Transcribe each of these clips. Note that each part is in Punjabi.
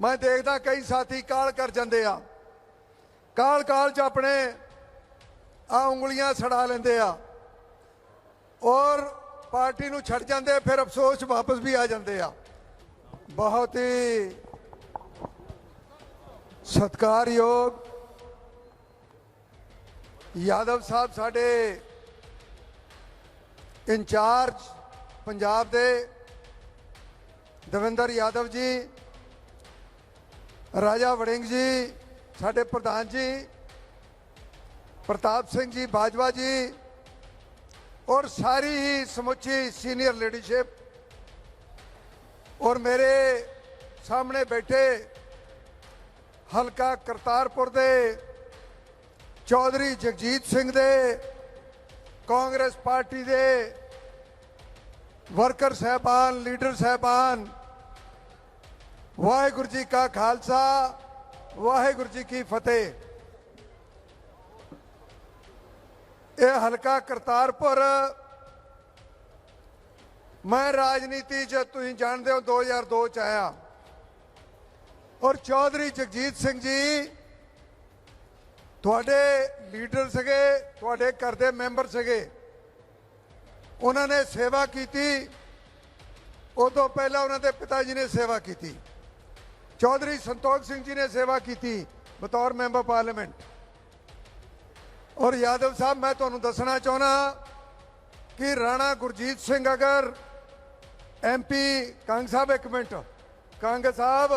ਮੈਂ ਦੇਖਦਾ ਕਈ ਸਾਥੀ ਕਾਲ ਕਰ ਜਾਂਦੇ ਆ। ਕਾਲ ਕਾਲ ਚ ਆਪਣੇ ਆ ਉਂਗਲੀਆਂ ਛੜਾ ਲੈਂਦੇ ਆ। ਔਰ ਪਾਰਟੀ ਨੂੰ ਛੱਡ ਜਾਂਦੇ, ਫਿਰ ਅਫਸੋਸ 'ਚ ਵਾਪਸ ਵੀ ਆ ਜਾਂਦੇ ਆ। ਬਹੁਤ ਹੀ ਸਤਿਕਾਰਯੋਗ ਯਾਦਵ ਸਾਹਿਬ ਸਾਡੇ ਇੰਚਾਰਜ ਪੰਜਾਬ ਦੇ ਦਵਿੰਦਰ ਯਾਦਵ ਜੀ ਰਾਜਾ ਵੜਿੰਗ ਜੀ, ਸਾਡੇ ਪ੍ਰਧਾਨ ਜੀ, ਪ੍ਰਤਾਪ ਸਿੰਘ ਜੀ, ਬਾਜਵਾ ਜੀ ਔਰ ਸਾਰੀ ਹੀ ਸਮੁੱਚੀ ਸੀਨੀਅਰ ਲੀਡਰਸ਼ਿਪ ਔਰ ਮੇਰੇ ਸਾਹਮਣੇ ਬੈਠੇ ਹਲਕਾ ਕਰਤਾਰਪੁਰ ਦੇ ਚੌਧਰੀ ਜਗਜੀਤ ਸਿੰਘ ਦੇ, ਕਾਂਗਰਸ ਪਾਰਟੀ ਦੇ ਵਰਕਰ ਸਹਿਬਾਨ, ਲੀਡਰ ਸਹਿਬਾਨ ਵਾਹਿਗੁਰੂ ਜੀ ਕਾ ਖਾਲਸਾ, ਵਾਹਿਗੁਰੂ ਜੀ ਕੀ ਫਤਿਹ। ਇਹ ਹਲਕਾ ਕਰਤਾਰਪੁਰ, ਮੈਂ ਰਾਜਨੀਤੀ ਚ ਤੁਸੀਂ ਜਾਣਦੇ ਹੋ 2002 ਚ ਆਇਆ। ਔਰ ਚੌਧਰੀ ਜਗਜੀਤ ਸਿੰਘ ਜੀ, ਤੁਹਾਡੇ ਲੀਡਰ ਸੀਗੇ, ਤੁਹਾਡੇ ਘਰ ਦੇ ਮੈਂਬਰ ਸੀਗੇ। ਉਹਨਾਂ ਨੇ ਸੇਵਾ ਕੀਤੀ। ਉਹ ਤੋਂ ਪਹਿਲਾਂ ਉਹਨਾਂ ਦੇ ਪਿਤਾ ਜੀ ਨੇ ਸੇਵਾ ਕੀਤੀ। ਚੌਧਰੀ ਸੰਤੋਖ ਸਿੰਘ ਜੀ ਨੇ ਸੇਵਾ ਕੀਤੀ ਬਤੌਰ ਮੈਂਬਰ ਪਾਰਲੀਮੈਂਟ ਔਰ ਯਾਦਵ ਸਾਹਿਬ ਮੈਂ ਤੁਹਾਨੂੰ ਦੱਸਣਾ ਚਾਹਣਾ ਕਿ ਰਾਣਾ ਗੁਰਜੀਤ ਸਿੰਘ ਅਗਰ ਐਮਪੀ ਕੰਗ ਸਾਹਿਬ ਇੱਕ minute Kang Sahib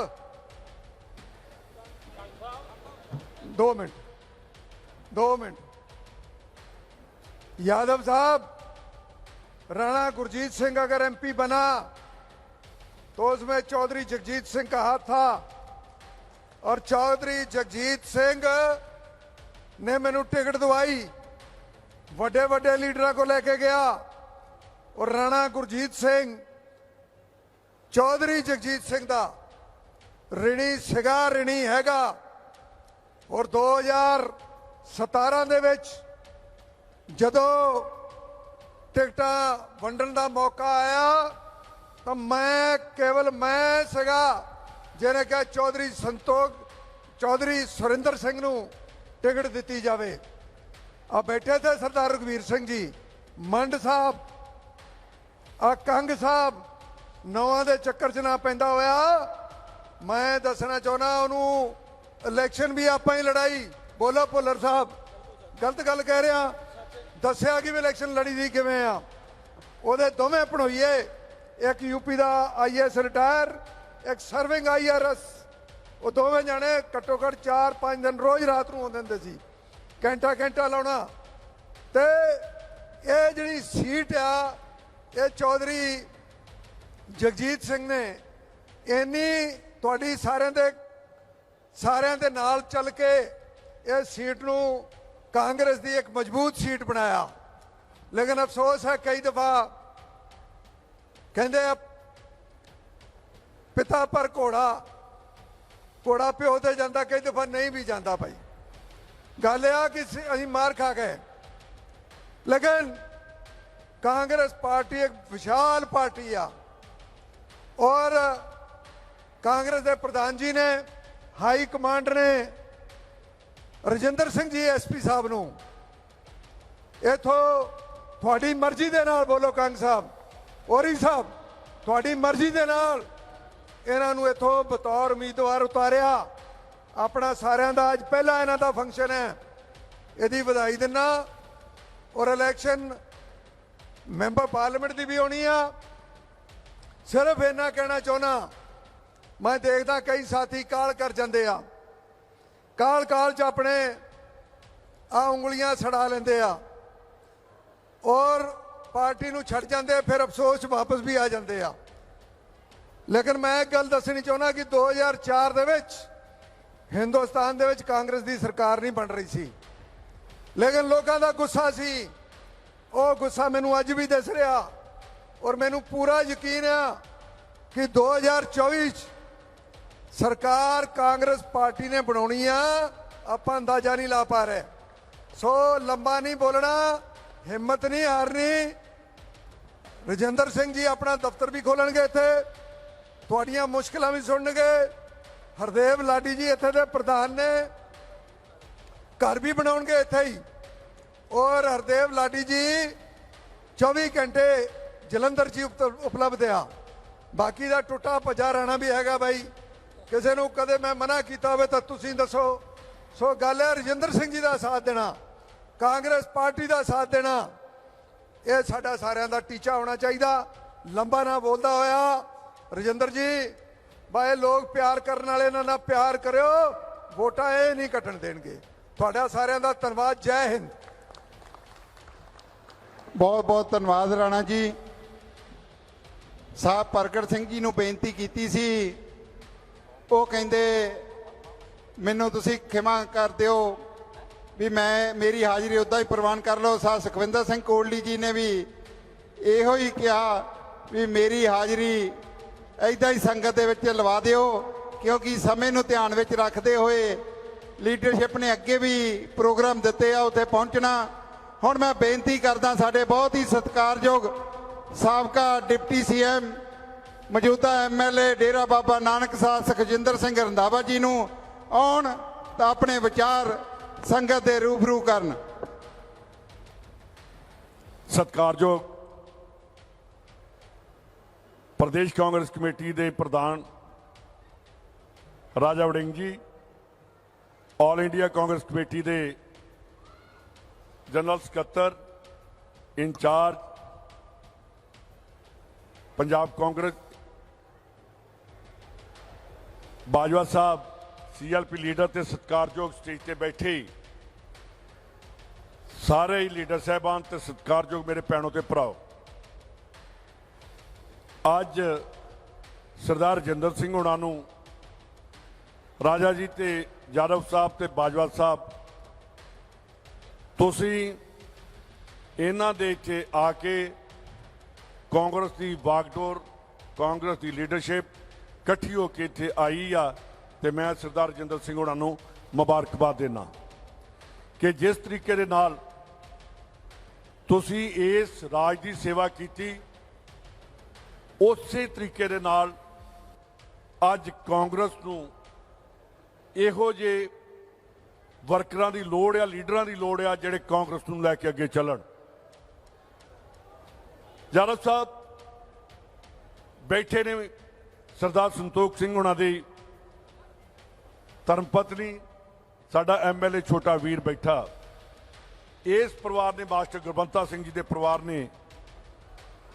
2 minute 2 minute Yadav Sahib Rana Gurjeet Singh ਅਗਰ ਐਮਪੀ ਬਣਾ तो उसमें चौधरी जगजीत सिंह का हाथ था और चौधरी जगजीत सिंह ने मैनू टिकट दवाई ਵੱਡੇ ਵੱਡੇ ਲੀਡਰਾਂ ਕੋ ਲੈ ਕੇ ਗਿਆ ਔਰ ਰਾਣਾ ਗੁਰਜੀਤ ਸਿੰਘ ਚੌਧਰੀ ਜਗਜੀਤ ਸਿੰਘ ਦਾ ਰਿਣੀ ਸਿਗਾ ਰਿਣੀ ਹੈਗਾ ਔਰ 2017 ਦੇ ਵਿੱਚ ਜਦੋਂ ਟਿਕਟਾਂ ਵੰਡਣ ਦਾ ਮੌਕਾ ਆਇਆ ਤਾਂ ਮੈਂ ਕੇਵਲ ਮੈਂ ਸੀਗਾ ਜਿਹਨੇ ਕਿਹਾ ਚੌਧਰੀ ਸੰਤੋਖ, ਚੌਧਰੀ ਸੁਰਿੰਦਰ ਸਿੰਘ ਨੂੰ ਟਿਕਟ ਦਿੱਤੀ ਜਾਵੇ। ਆ ਬੈਠੇ ਤੇ ਸਰਦਾਰ ਰਘਵੀਰ ਸਿੰਘ ਜੀ, ਮੰਡ ਸਾਹਿਬ ਆ ਕੰਗ ਸਾਹਿਬ, ਨੌਵਾਂ ਦੇ ਚੱਕਰ 'ਚ ਨਾ ਪੈਂਦਾ ਹੋਇਆ। ਮੈਂ ਦੱਸਣਾ ਚਾਹੁੰਦਾ ਉਹਨੂੰ ਇਲੈਕਸ਼ਨ ਵੀ ਆਪਾਂ ਹੀ ਲੜਾਈ। ਬੋਲੋ ਭੁੱਲਰ ਸਾਹਿਬ, ਗਲਤ ਗੱਲ ਕਹਿ ਰਿਹਾ। ਦੱਸਿਆ ਕਿ ਵੀ ਇਲੈਕਸ਼ਨ ਲੜੀ ਦੀ ਕਿਵੇਂ ਆ? ਉਹਦੇ ਦੋਵੇਂ ਭਣੋਈਏ। ਇੱਕ ਯੂਪੀ ਦਾ ਆਈਐਸ ਰਿਟਾਇਰ, ਇੱਕ ਸਰਵਿੰਗ ਆਈਆਰਐਸ। ਉਹ ਦੋਵੇਂ ਜਾਣੇ ਘੱਟੋ ਘੱਟ 4-5 ਦਿਨ ਰੋਜ਼ ਰਾਤ ਨੂੰ ਆਉਂਦੇ ਹੁੰਦੇ ਸੀ। ਘੰਟਾ ਘੰਟਾ ਲਾਉਣਾ। ਤੇ ਇਹ ਜਿਹੜੀ ਸੀਟ ਆ, ਇਹ ਚੌਧਰੀ ਜਗਜੀਤ ਸਿੰਘ ਨੇ ਇੰਨੀ ਤੁਹਾਡੀ ਸਾਰਿਆਂ ਦੇ ਸਾਰਿਆਂ ਦੇ ਨਾਲ ਚੱਲ ਕੇ ਇਹ ਸੀਟ ਨੂੰ ਕਾਂਗਰਸ ਦੀ ਇੱਕ ਮਜ਼ਬੂਤ ਸੀਟ ਬਣਾਇਆ। ਲੇਕਿਨ ਅਫਸੋਸ ਹੈ ਕਈ ਦਫਾ ਕਹਿੰਦੇ ਆ, ਪਿਤਾ ਪਰ ਘੋੜਾ ਘੋੜਾ ਪਿਓ ਤੇ ਜਾਂਦਾ, ਕਈ ਦਫਾ ਨਹੀਂ ਵੀ ਜਾਂਦਾ ਭਾਈ। ਗੱਲ ਇਹ ਆ ਕਿ ਅਸੀਂ ਮਾਰ ਖਾ ਗਏ। ਲੇਕਿਨ ਕਾਂਗਰਸ ਪਾਰਟੀ ਇੱਕ ਵਿਸ਼ਾਲ ਪਾਰਟੀ ਆ। ਔਰ ਕਾਂਗਰਸ ਦੇ ਪ੍ਰਧਾਨ ਜੀ ਨੇ, ਹਾਈ ਕਮਾਂਡ ਨੇ, ਰਜਿੰਦਰ ਸਿੰਘ ਜੀ ਐਸਪੀ ਸਾਹਿਬ ਨੂੰ, ਇਥੋਂ ਤੁਹਾਡੀ ਮਰਜ਼ੀ ਦੇ ਨਾਲ ਬੋਲੋ ਕੰਗ ਸਾਹਿਬ। ਔਰੀ ਸਾਹਿਬ, ਤੁਹਾਡੀ ਮਰਜ਼ੀ ਦੇ ਨਾਲ ਇਹਨਾਂ ਨੂੰ ਇਥੋਂ ਬਤੌਰ ਉਮੀਦਵਾਰ ਉਤਾਰਿਆ। ਆਪਣਾ ਸਾਰਿਆਂ ਦਾ ਅੱਜ ਪਹਿਲਾ ਇਹਨਾਂ ਦਾ ਫੰਕਸ਼ਨ ਹੈ। ਇਹਦੀ ਵਧਾਈ ਦਿੰਨਾ ਔਰ ਇਲੈਕਸ਼ਨ ਮੈਂਬਰ ਪਾਰਲੀਮੈਂਟ ਦੀ ਵੀ ਹੋਣੀ ਆ। ਸਿਰਫ ਇਹਨਾਂ ਕਹਿਣਾ ਚਾਹੁੰਦਾ ਮੈਂ ਦੇਖਦਾ ਕਈ ਸਾਥੀ ਕਾਲ ਕਰ ਜਾਂਦੇ ਆ। ਕਾਲ ਕਾਲ ਚ ਆਪਣੇ ਆ ਉਂਗਲੀਆਂ ਛੜਾ ਲੈਂਦੇ ਆ। ਔਰ ਪਾਰਟੀ ਨੂੰ ਛੱਡ ਜਾਂਦੇ, ਫਿਰ ਅਫਸੋਸ ਵਾਪਸ ਵੀ ਆ ਜਾਂਦੇ ਆ। ਲੇਕਿਨ ਮੈਂ ਇੱਕ ਗੱਲ ਦੱਸਣੀ ਚਾਹੁੰਦਾ ਕਿ 2004 ਦੇ ਵਿੱਚ ਹਿੰਦੁਸਤਾਨ ਦੇ ਵਿੱਚ ਕਾਂਗਰਸ ਦੀ ਸਰਕਾਰ ਨਹੀਂ ਬਣ ਰਹੀ ਸੀ। ਲੇਕਿਨ ਲੋਕਾਂ ਦਾ ਗੁੱਸਾ ਸੀ। ਉਹ ਗੁੱਸਾ ਮੈਨੂੰ ਅੱਜ ਵੀ ਦਿਸ ਰਿਹਾ ਔਰ ਮੈਨੂੰ ਪੂਰਾ ਯਕੀਨ ਆ ਕਿ 2024 ਚ ਸਰਕਾਰ ਕਾਂਗਰਸ ਪਾਰਟੀ ਨੇ ਬਣਾਉਣੀ ਆ, ਆਪਾਂ ਅੰਦਾਜ਼ਾ ਨਹੀਂ ਲਾ ਪਾ ਰਹੇ। ਸੋ ਲੰਬਾ ਨਹੀਂ ਬੋਲਣਾ ਹਿੰਮਤ ਨਹੀਂ ਹਾਰਨੀ। ਰਜਿੰਦਰ ਸਿੰਘ ਜੀ ਆਪਣਾ ਦਫ਼ਤਰ ਵੀ ਖੋਲਣਗੇ ਇੱਥੇ। ਤੁਹਾਡੀਆਂ ਮੁਸ਼ਕਲਾਂ ਵੀ ਸੁਣਨਗੇ। ਹਰਦੇਵ ਲਾਡੀ ਜੀ ਇੱਥੇ ਦੇ ਪ੍ਰਧਾਨ ਨੇ। ਘਰ ਵੀ ਬਣਾਉਣਗੇ ਇੱਥੇ ਹੀ। ਔਰ ਹਰਦੇਵ ਲਾਡੀ ਜੀ 24 ਘੰਟੇ ਜਲੰਧਰ 'ਚ ਹੀ ਉਪਤ- ਉਪਲਬਧ ਆ। ਬਾਕੀ ਦਾ ਟੁੱਟਾ ਭਜਾ ਰਹਿਣਾ ਵੀ ਹੈਗਾ ਬਾਈ। ਕਿਸੇ ਨੂੰ ਕਦੇ ਮੈਂ ਮਨਾ ਕੀਤਾ ਹੋਵੇ ਤਾਂ ਤੁਸੀਂ ਦੱਸੋ। ਸੋ ਗੱਲ ਹੈ ਰਜਿੰਦਰ ਸਿੰਘ ਜੀ ਦਾ ਸਾਥ ਦੇਣਾ। ਕਾਂਗਰਸ ਪਾਰਟੀ ਦਾ ਸਾਥ ਦੇਣਾ, ਇਹ ਸਾਡਾ ਸਾਰਿਆਂ ਦਾ ਟੀਚਾ ਹੋਣਾ ਚਾਹੀਦਾ। ਲੰਬਾ ਨਾ ਬੋਲਦਾ ਹੋਇਆ। ਰਜਿੰਦਰ ਜੀ ਬਾਏ ਲੋਕ ਪਿਆਰ ਕਰਨ ਵਾਲੇ ਇਹਨਾਂ ਨਾਲ ਪਿਆਰ ਕਰਿਓ। ਵੋਟਾਂ ਇਹ ਨਹੀਂ ਕੱਟਣ ਦੇਣਗੇ। ਤੁਹਾਡਾ ਸਾਰਿਆਂ ਦਾ ਧੰਨਵਾਦ। ਜੈ ਹਿੰਦ। ਬਹੁਤ ਬਹੁਤ ਧੰਨਵਾਦ ਰਾਣਾ ਜੀ। ਸਾਹਿਬ ਪ੍ਰਗਟ ਸਿੰਘ ਜੀ ਨੂੰ ਬੇਨਤੀ ਕੀਤੀ ਸੀ। ਉਹ ਕਹਿੰਦੇ, ਮੈਨੂੰ ਤੁਸੀਂ ਖਿਮਾ ਕਰ ਦਿਓ। ਵੀ ਮੈਂ ਮੇਰੀ ਹਾਜ਼ਰੀ ਉਦਾਂ ਹੀ ਪ੍ਰਵਾਨ ਕਰ ਲਓ। ਸਾਹਿਬ ਸੁਖਵਿੰਦਰ ਸਿੰਘ ਕੋਟਲੀ ਜੀ ਨੇ ਵੀ ਇਹੋ ਹੀ ਕਿਹਾ ਵੀ ਮੇਰੀ ਹਾਜ਼ਰੀ ਐਦਾਂ ਹੀ ਸੰਗਤ ਦੇ ਵਿੱਚ ਲਵਾ ਦਿਓ, ਕਿਉਂਕਿ ਸਮੇਂ ਨੂੰ ਧਿਆਨ ਵਿੱਚ ਰੱਖਦੇ ਹੋਏ ਲੀਡਰਸ਼ਿਪ ਨੇ ਅੱਗੇ ਵੀ ਪ੍ਰੋਗਰਾਮ ਦਿੱਤੇ ਆ, ਉੱਥੇ ਪਹੁੰਚਣਾ। ਹੁਣ ਮੈਂ ਬੇਨਤੀ ਕਰਦਾ ਸਾਡੇ ਬਹੁਤ ਹੀ ਸਤਿਕਾਰਯੋਗ ਸਾਬਕਾ ਡਿਪਟੀ ਸੀਐਮ, ਮੌਜੂਦਾ ਐਮਐਲਏ ਡੇਰਾ ਬਾਬਾ ਨਾਨਕ ਸਾਹਿਬ ਸੁਖਜਿੰਦਰ ਸਿੰਘ ਰੰਧਾਵਾ ਜੀ ਨੂੰ ਆਉਣ ਤਾਂ ਆਪਣੇ ਵਿਚਾਰ ਸੰਗਤ ਦੇ ਰੂਬਰੂ ਕਰਨ। ਸਤਿਕਾਰਯੋਗ ਪ੍ਰਦੇਸ਼ ਕਾਂਗਰਸ ਕਮੇਟੀ ਦੇ ਪ੍ਰਧਾਨ Raja Warring ji all India Congress committee ਦੇ ਜਨਰਲ ਸਕੱਤਰ, incharge, Punjab Congress Bajwa Sahib CLP leader ਤੇ ਸਤਿਕਾਰਯੋਗ ਸਟੇਜ ਤੇ ਬੈਠੇ। ਸਾਰੇ ਹੀ ਲੀਡਰ ਸਾਹਿਬਾਨ ਤੇ ਸਤਿਕਾਰਯੋਗ ਮੇਰੇ ਭੈਣੋ ਤੇ ਭਰਾਓ। ਅੱਜ ਸਰਦਾਰ ਰਜਿੰਦਰ ਸਿੰਘ ਹੁਣਾਂ ਨੂੰ ਰਾਜਾ ਜੀ ਤੇ ਯਾਦਵ ਸਾਹਿਬ ਤੇ ਬਾਜਵਾ ਸਾਹਿਬ, ਤੁਸੀਂ ਇਹਨਾਂ ਦੇ ਇੱਥੇ ਆ ਕੇ ਕਾਂਗਰਸ ਦੀ ਬਾਗਡੋਰ ਕਾਂਗਰਸ ਦੀ ਲੀਡਰਸ਼ਿਪ ਇਕੱਠੀ ਹੋ ਕੇ ਇੱਥੇ ਆਈ ਆ। ਤੇ ਮੈਂ ਸਰਦਾਰ ਰਜਿੰਦਰ ਸਿੰਘ ਹੁਣਾਂ ਨੂੰ ਮੁਬਾਰਕਬਾਦ ਦੇਣਾ ਕਿ ਜਿਸ ਤਰੀਕੇ ਦੇ ਨਾਲ ਤੁਸੀਂ ਇਸ ਰਾਜ ਦੀ ਸੇਵਾ ਕੀਤੀ, ਉਸੇ ਤਰੀਕੇ ਦੇ ਨਾਲ ਅੱਜ ਕਾਂਗਰਸ ਨੂੰ ਇਹੋ ਜੇ ਵਰਕਰਾਂ ਦੀ ਲੋੜ ਆ, ਲੀਡਰਾਂ ਦੀ ਲੋੜ ਆ ਜਿਹੜੇ ਕਾਂਗਰਸ ਨੂੰ ਲੈ ਕੇ ਅੱਗੇ ਚੱਲਣ। ਯਾਦਵ ਸਾਹਿਬ ਬੈਠੇ ਨੇ ਸਰਦਾਰ ਸੰਤੋਖ ਸਿੰਘ ਉਹਨਾਂ ਦੀ ਧਰਮ ਪਤਨੀ ਸਾਡਾ ਐਮਐਲਏ ਛੋਟਾ ਵੀਰ ਬੈਠਾ। ਇਸ ਪਰਿਵਾਰ ਨੇ ਮਾਸਟਰ ਗੁਰਬੰਤਾ ਸਿੰਘ ਜੀ ਦੇ ਪਰਿਵਾਰ ਨੇ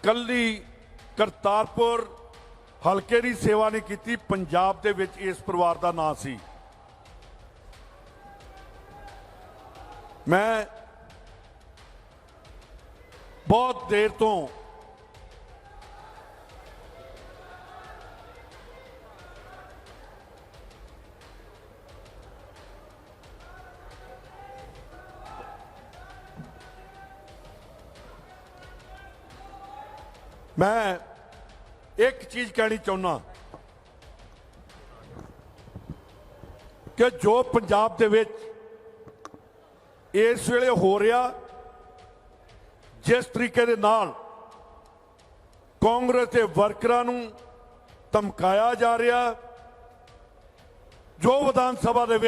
ਕੱਲੀ ਕਰਤਾਰਪੁਰ ਹਲਕੇ ਦੀ ਸੇਵਾ ਨਹੀਂ ਕੀਤੀ, ਪੰਜਾਬ ਦੇ ਵਿੱਚ ਇਸ ਪਰਿਵਾਰ ਦਾ ਨਾਂ ਸੀ। ਮੈਂ ਬਹੁਤ ਦੇਰ ਤੋਂ ਮੈਂ ਇੱਕ ਚੀਜ਼ ਕਹਿਣੀ ਚਾਹੁੰਦਾ ਕਿ ਜੋ ਪੰਜਾਬ ਦੇ ਵਿੱਚ ਇਸ ਵੇਲੇ ਹੋ ਰਿਹਾ, ਜਿਸ ਤਰੀਕੇ ਦੇ ਨਾਲ ਕਾਂਗਰਸ ਦੇ ਵਰਕਰਾਂ ਨੂੰ ਧਮਕਾਇਆ ਜਾ ਰਿਹਾ, ਜੋ ਵਿਧਾਨ ਸਭਾ ਦੇ